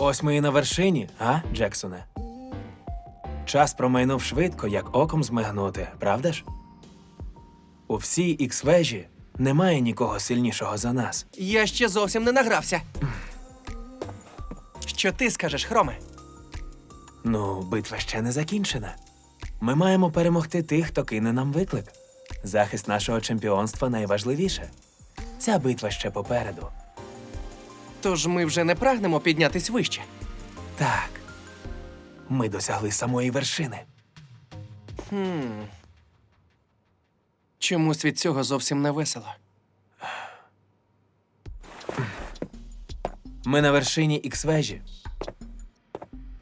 Ось ми і на вершині, а, Джексоне? Час промайнув швидко, як оком змигнути, правда ж? У всій ікс-вежі немає нікого сильнішого за нас. Я ще зовсім не награвся. Що ти скажеш, Хроме? Ну, битва ще не закінчена. Ми маємо перемогти тих, хто кине нам виклик. Захист нашого чемпіонства найважливіше. Ця битва ще попереду. Тож ми вже не прагнемо піднятись вище. Так. Ми досягли самої вершини. Чомусь від цього зовсім не весело. Ми на вершині ікс-вежі.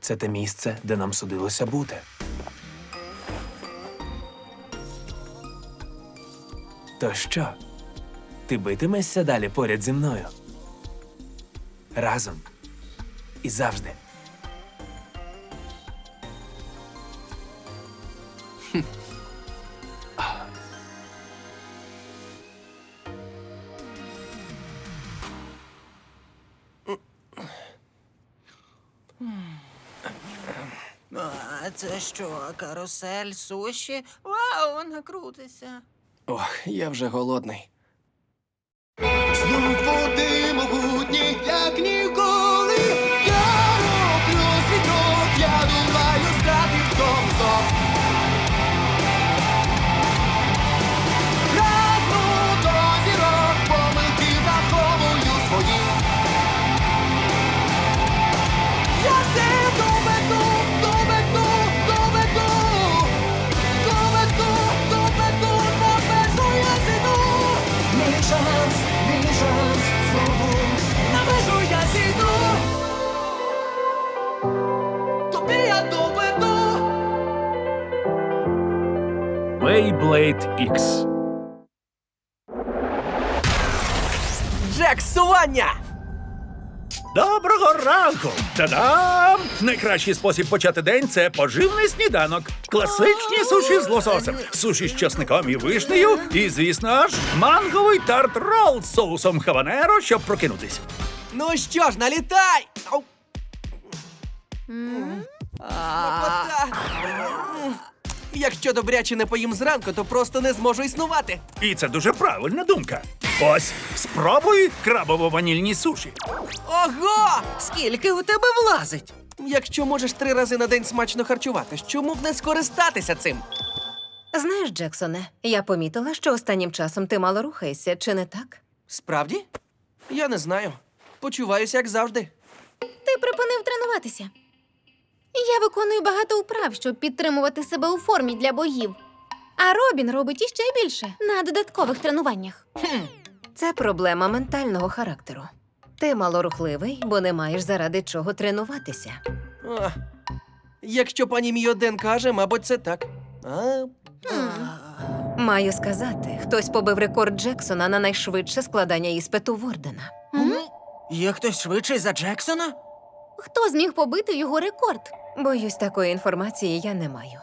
Це те місце, де нам судилося бути. То що? Ти битимешся далі поряд зі мною? Разом. І завжди. А це що, карусель, суші? Вау, вона крутиться. Ох, я вже голодний. Як ніколи. Джексування! Доброго ранку! Та-дам! Найкращий спосіб почати день це поживний сніданок. Класичні суші з лососем, суші з часником і вишнею, і, звісно ж, манговий тарт рол з соусом хаванеро, щоб прокинутись. Ну що ж, налітай! Ау. Смакота! Якщо добряче не поїм зранку, то просто не зможу існувати. І це дуже правильна думка. Ось, спробуй крабово-ванільні суші. Ого! Скільки у тебе влазить? Якщо можеш три рази на день смачно харчуватись, чому б не скористатися цим? Знаєш, Джексоне, я помітила, що останнім часом ти мало рухаєшся, чи не так? Справді? Я не знаю. Почуваюся як завжди. Ти припинив тренуватися. Я виконую багато вправ, щоб підтримувати себе у формі для боїв. А Робін робить іще більше на додаткових тренуваннях. Це проблема ментального характеру. Ти малорухливий, бо не маєш заради чого тренуватися. А, якщо пані мій один каже, мабуть, це так. А, Маю сказати, хтось побив рекорд Джексона на найшвидше складання іспиту Вордена. Є хтось швидший за Джексона? Хто зміг побити його рекорд? Боюсь, такої інформації я не маю.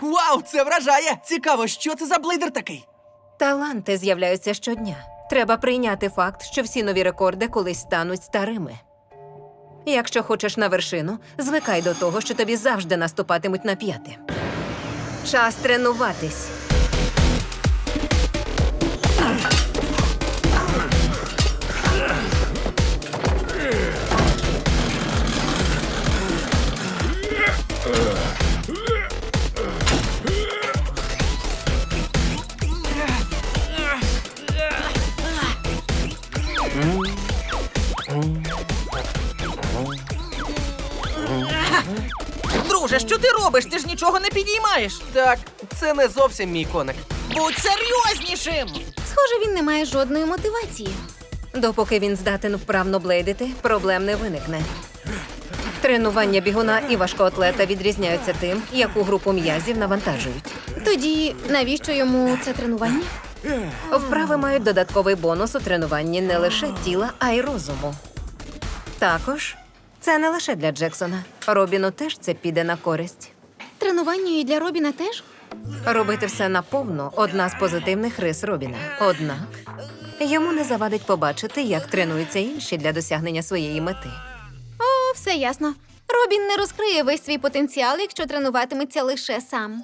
вау, це вражає! Цікаво, що це за блейдер такий? Таланти з'являються щодня. Треба прийняти факт, що всі нові рекорди колись стануть старими. Якщо хочеш на вершину, звикай до того, що тобі завжди наступатимуть на п'яти. Час тренуватись. Друже, що ти робиш? Ти ж нічого не підіймаєш. Так, це не зовсім мій коник. Будь серйознішим. Схоже, він не має жодної мотивації. Допоки він здатен вправно блейдити, проблем не виникне. Тренування бігуна і важкоатлета відрізняються тим, яку групу м'язів навантажують. Тоді навіщо йому це тренування? Вправи мають додатковий бонус у тренуванні не лише тіла, а й розуму. Також це не лише для Джексона. Робіну теж це піде на користь. Тренування і для Робіна теж? Робити все наповно одна з позитивних рис Робіна. Однак йому не завадить побачити, як тренуються інші для досягнення своєї мети. О, все ясно. Робін не розкриє весь свій потенціал, якщо тренуватиметься лише сам.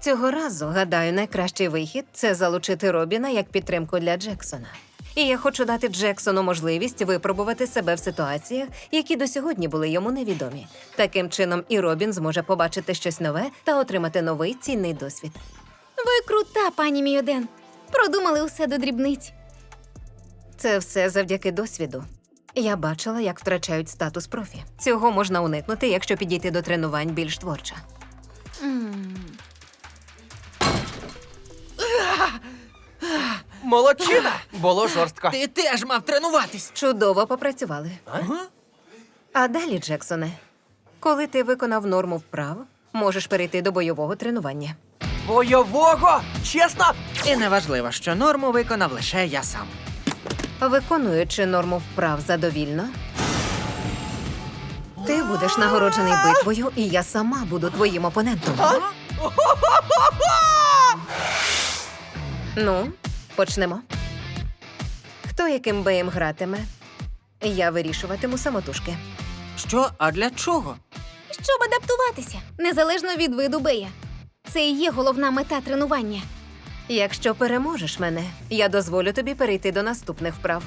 Цього разу, гадаю, найкращий вихід це залучити Робіна як підтримку для Джексона. І я хочу дати Джексону можливість випробувати себе в ситуаціях, які до сьогодні були йому невідомі. Таким чином, і Робін зможе побачити щось нове та отримати новий цінний досвід. Ви крута, пані Мійоден. Продумали усе до дрібниць. Це все завдяки досвіду. Я бачила, як втрачають статус профі. Цього можна уникнути, якщо підійти до тренувань більш творчо. Молодчина! Було жорстко. Ти теж мав тренуватись. Чудово попрацювали. А далі, Джексоне, коли ти виконав норму вправ, можеш перейти до бойового тренування. Бойового! Чесно? І неважливо, що норму виконав лише я сам. Виконуючи норму вправ задовільно, ти будеш нагороджений битвою, і я сама буду твоїм опонентом. Ну, почнемо. Хто яким беєм гратиме? Я вирішуватиму самотужки. Що? А для чого? Щоб адаптуватися, незалежно від виду бея. Це і є головна мета тренування. Якщо переможеш мене, я дозволю тобі перейти до наступних вправ.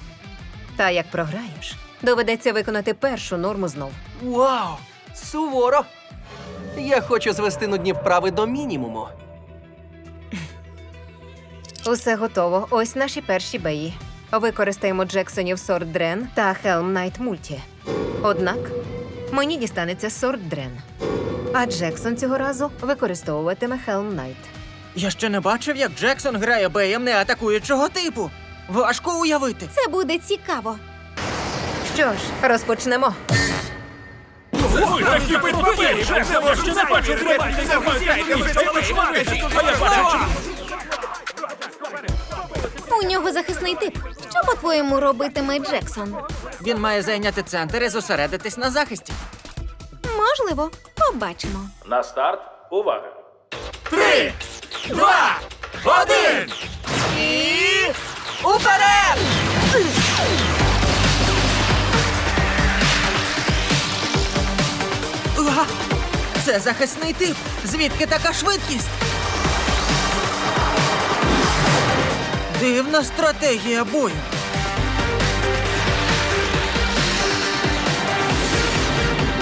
Та як програєш, доведеться виконати першу норму знов. Вау! Суворо! Я хочу звести нудні вправи до мінімуму. Усе готово. Ось наші перші бої. Використаємо Джексонів Сорт Дрен та Хелм Найт Мульті. Однак мені дістанеться Сорт Дрен. А Джексон цього разу використовуватиме Хелм Найт. Я ще не бачив, як Джексон грає беєм не атакуючого типу. Важко уявити. Це буде цікаво. Що ж, розпочнемо. У нього захисний тип. Що, по-твоєму, робитиме Джексон? Він має зайняти центр і зосередитись на захисті. Можливо, побачимо. На старт. Увага! Три, два, один. І Уперед! Це захисний тип. Звідки така швидкість? Дивна стратегія бою.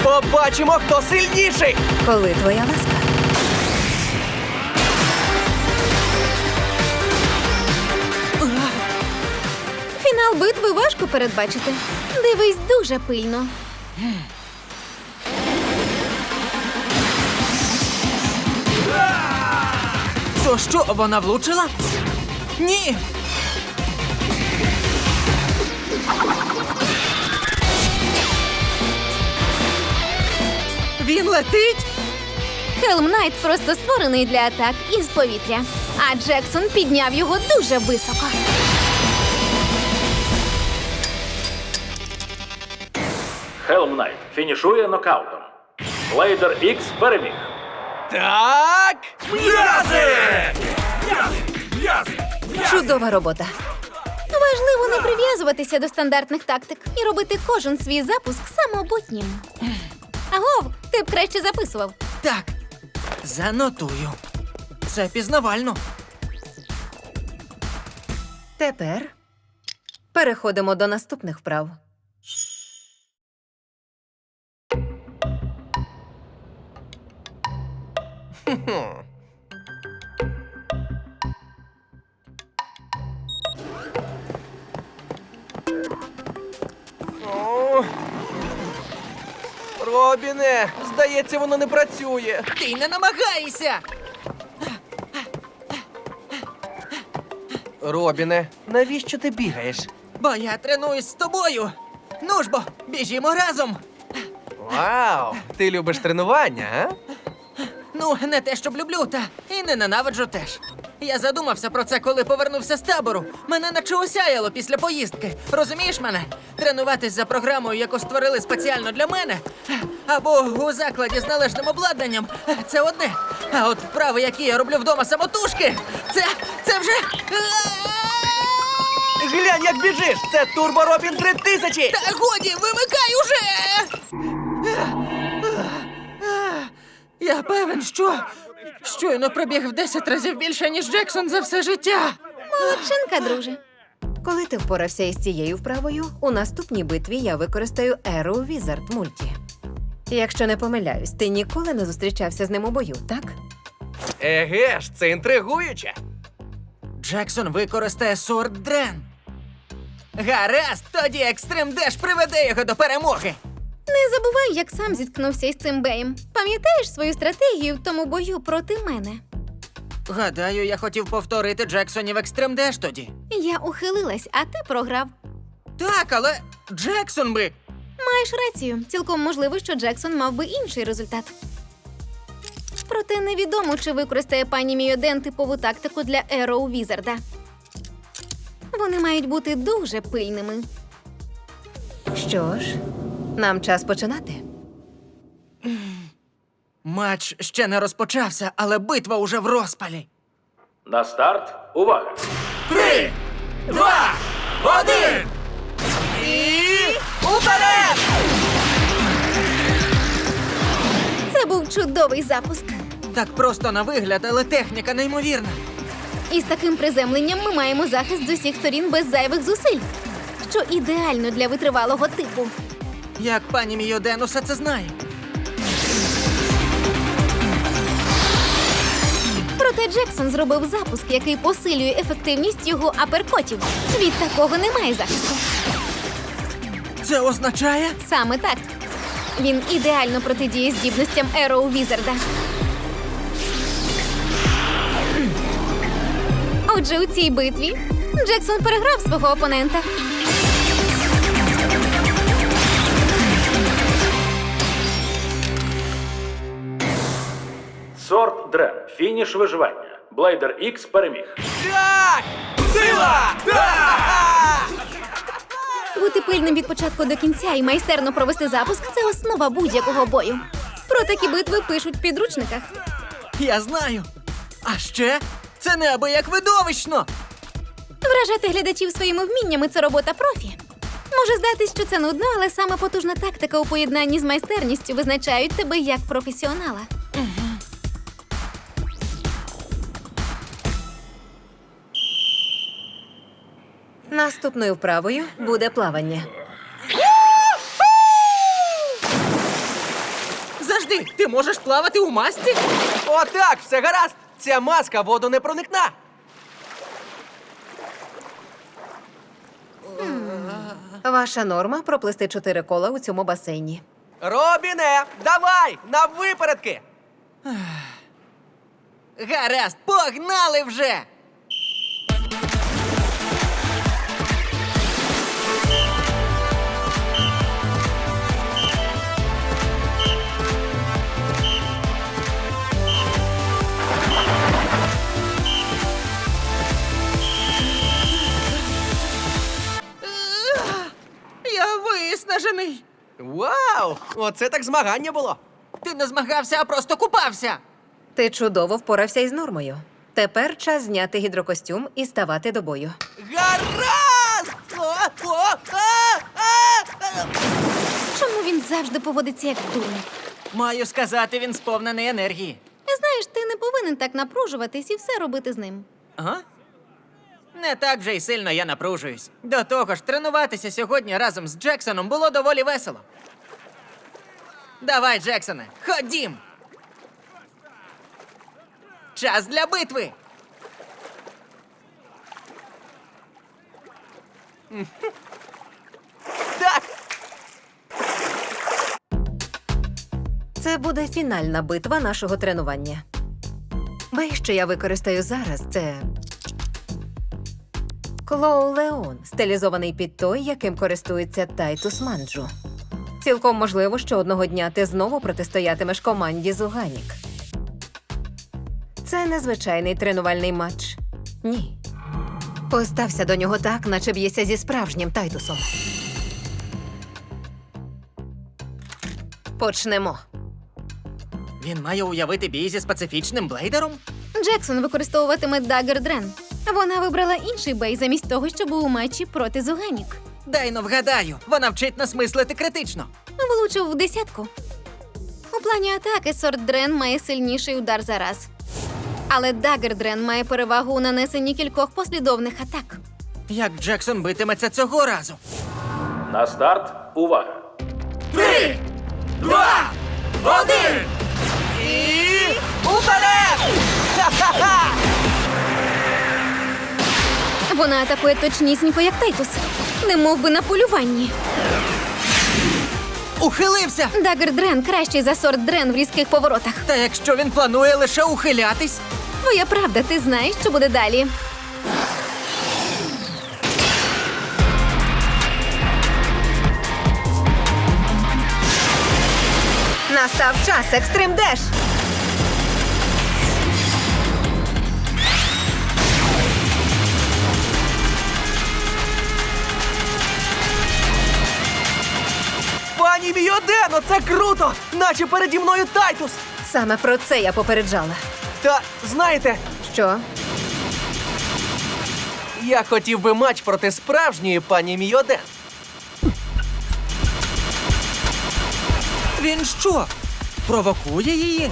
Побачимо, хто сильніший! Коли твоя ласка? Фінал битви важко передбачити. Дивись дуже пильно. То що, вона влучила? Ні. Він летить? Хелм Найт просто створений для атак із повітря, а Джексон підняв його дуже високо. Хелм Найт фінішує нокаутом. Блейдер Ікс переміг. Так! Чудова робота. Важливо не прив'язуватися до стандартних тактик і робити кожен свій запуск самобутнім. Агов, ти б краще записував. Так. Занотую. Це пізнавально. Тепер переходимо до наступних вправ. Робіне, здається, воно не працює. Ти не намагайся! Робіне, навіщо ти бігаєш? Бо я тренуюсь з тобою. Ну ж бо, біжімо разом. Вау! Ти любиш тренування, а? Ну, не те, щоб люблю, та і не ненавиджу теж. Я задумався про це, коли повернувся з табору. Мене наче осяяло після поїздки. Розумієш мене? Тренуватись за програмою, яку створили спеціально для мене, або у закладі з належним обладнанням це одне. А от вправи, які я роблю вдома самотужки, це. це вже. Глянь, як біжиш! Це Турбо Робін 3000! Та годі, вимикай уже! Я певен, що щойно пробіг в 10 разів більше, ніж Джексон за все життя. Молодчинка, друже. Коли ти впорався із цією вправою, у наступній битві я використаю Arrow Wizard Мульті. Якщо не помиляюсь, ти ніколи не зустрічався з ним у бою, так? Еге ж, це інтригуюче! Джексон використає Сорд Дрен. Гаразд, тоді Екстрим Деш приведе його до перемоги. Не забувай, як сам зіткнувся із цим беєм. Пам'ятаєш свою стратегію в тому бою проти мене? Гадаю, я хотів повторити Джексонів Екстрим Деш тоді. Я ухилилась, а ти програв. Так, але Джексон би. Маєш рацію. Цілком можливо, що Джексон мав би інший результат. Проте невідомо, чи використає пані Мійоден типову тактику для Ероу Візарда. Вони мають бути дуже пильними. Що ж, нам час починати. Матч ще не розпочався, але битва уже в розпалі. На старт. Увага! Три, два, один! Уперед! Це був чудовий запуск. Так просто на вигляд, але техніка неймовірна. І з таким приземленням ми маємо захист з усіх сторін без зайвих зусиль, що ідеально для витривалого типу. Як пані Мійоден усе це знає. Проте Джексон зробив запуск, який посилює ефективність його аперкотів. Від такого немає захисту. Це означає. Саме так. Він ідеально протидіє здібностям Ероу Візарда. Отже, у цій битві Джексон переграв свого опонента. Сорт Дрен. Фініш виживання. Блейдер Ікс переміг. Так! Сила! Бути пильним від початку до кінця і майстерно провести запуск це основа будь-якого бою. Про такі битви пишуть в підручниках. Я знаю. А ще це неабияк видовищно. Вражати глядачів своїми вміннями це робота профі. Може здатись, що це нудно, але саме потужна тактика у поєднанні з майстерністю визначають тебе як професіонала. Наступною вправою буде плавання. Завжди, ти можеш плавати у масці? Отак, все гаразд! Ця маска воду не проникна! Ваша норма проплисти чотири кола у цьому басейні. Робіне, давай! На випередки! Гаразд, погнали вже! Виснажений. Вау! Оце так змагання було! Ти не змагався, а просто купався. Ти чудово впорався із нормою. Тепер час зняти гідрокостюм і ставати до бою. Гаразд! О, о, а, а, а. Чому він завжди поводиться як дурник? Маю сказати, він сповнений енергії. Знаєш, ти не повинен так напружуватись і все робити з ним. Ага. Не так вже й сильно я напружуюсь. До того ж, тренуватися сьогодні разом з Джексоном було доволі весело. Давай, Джексоне, ходім! Час для битви! Так! Це буде фінальна битва нашого тренування. Бей, що я використаю зараз, це. Клоу Леон, стилізований під той, яким користується Тайтус Манджу. Цілком можливо, що одного дня ти знову протистоятимеш команді Зуганік. Це незвичайний тренувальний матч. Ні. Постався до нього так, наче б'єся зі справжнім Тайтусом. Почнемо. Він має уявити бій зі специфічним блейдером? Джексон використовуватиме Dagger Дрен. Вона вибрала інший бей замість того, що був у матчі проти Зуганік. Дай но вгадаю, вона вчить нас мислити критично. Влучив в десятку. У плані атаки Сорт Дрен має сильніший удар за раз. Але Dagger Дрен має перевагу у нанесенні кількох послідовних атак. Як Джексон битиметься цього разу? На старт. Увага! Три, два, один! І Уперед! Ха-ха-ха! Вона атакує точнісінько, як Тайтус. Не мов би на полюванні. Ухилився! Dagger Дрен кращий за Сорт Дрен в різких поворотах. Та якщо він планує лише ухилятись, Твоя правда, ти знаєш, що буде далі. Настав час екстрим деш. Це круто! Наче переді мною Тайтус! Саме про це я попереджала. Та знаєте, Що? я хотів би матч проти справжньої пані Міоден. він що? Провокує її?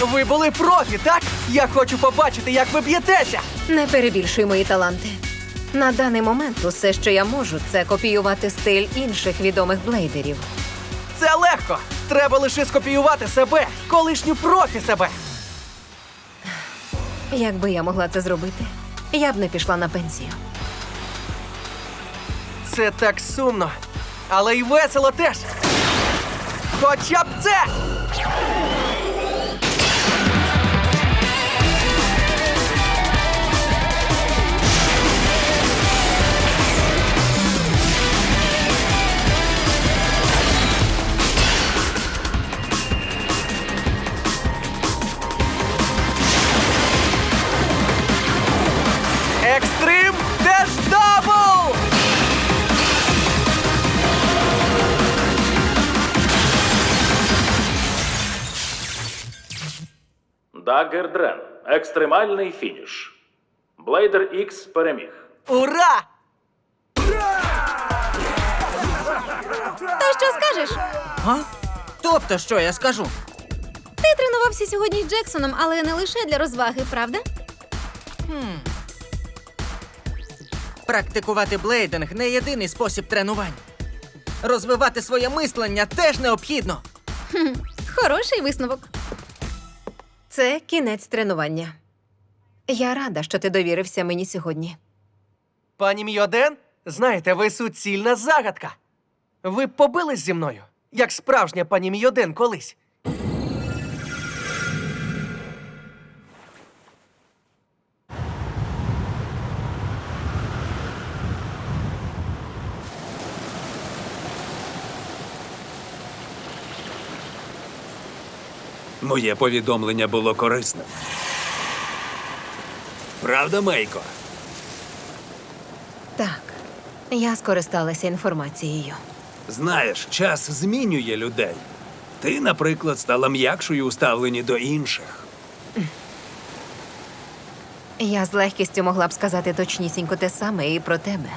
Ви були профі, так? Я хочу побачити, як ви б'єтеся. Не перебільшуй мої таланти. На даний момент усе, що я можу, це копіювати стиль інших відомих блейдерів. Це легко. Треба лише скопіювати себе, колишню профі себе. Якби я могла це зробити, я б не пішла на пенсію. Це так сумно, але й весело теж. Хоча б це! Даггер Дрен. Екстремальний фініш. Блейдер X переміг. Ура! Та що скажеш? Га? Тобто, що я скажу? Ти тренувався сьогодні з Джексоном, але не лише для розваги, правда? Практикувати блейдинг не єдиний спосіб тренувань. Розвивати своє мислення теж необхідно. Хороший висновок. Це кінець тренування. Я рада, що ти довірився мені сьогодні. Пані Міоден, знаєте, ви суцільна загадка. Ви побились зі мною, як справжня пані Міоден колись. Моє повідомлення було корисним. Правда, Мейко? Так, я скористалася інформацією. Знаєш, час змінює людей. Ти, наприклад, стала м'якшою у ставленні до інших. Я з легкістю могла б сказати точнісінько те саме і про тебе.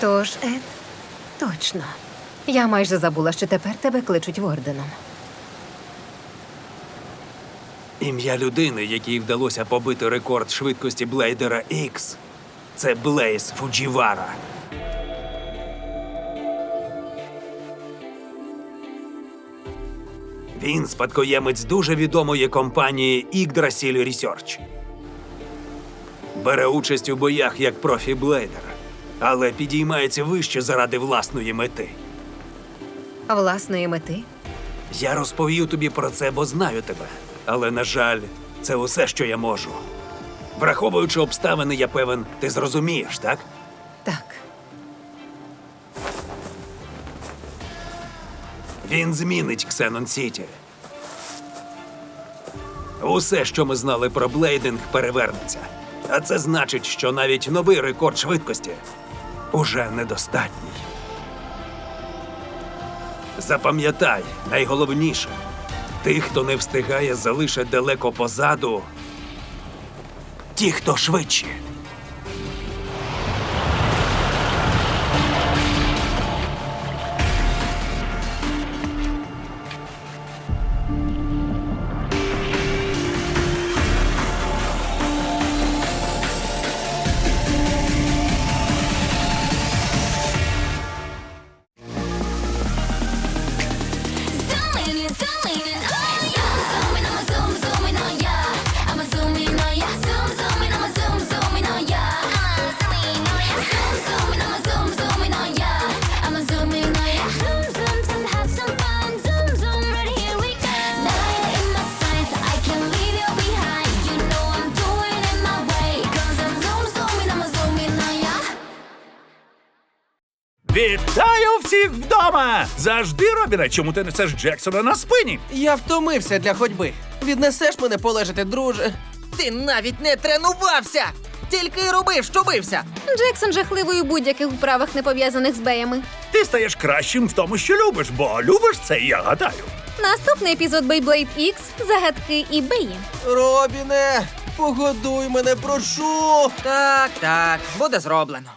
Тож, Ед, точно. Я майже забула, що тепер тебе кличуть Ворденом. Ім'я людини, якій вдалося побити рекорд швидкості Блейдера X, це Блейз Фуджівара. Він спадкоємець дуже відомої компанії Yggdrasil Research. Бере участь у боях як профі Блейдер, але підіймається вище заради власної мети. Власної мети? Я розповів тобі про це, бо знаю тебе. Але, на жаль, це усе, що я можу. Враховуючи обставини, я певен, ти зрозумієш, так? Так. Він змінить Ксенон Сіті. Усе, що ми знали про блейдинг, перевернеться. А це значить, що навіть новий рекорд швидкості уже недостатній. Запам'ятай, найголовніше, тих, хто не встигає, залишать далеко позаду. Ті, хто швидші. Вдома! Завжди, Робіне, чому ти несеш Джексона на спині? Я втомився для ходьби. Віднесеш мене полежати, друже. Ти навіть не тренувався! Тільки й робив, що бився. Джексон жахливий у будь-яких вправах, не пов'язаних з беями. Ти стаєш кращим в тому, що любиш, бо любиш це, я гадаю. Наступний епізод Beyblade X – загадки і беї. Робіне, погодуй мене, прошу. Так, так, буде зроблено.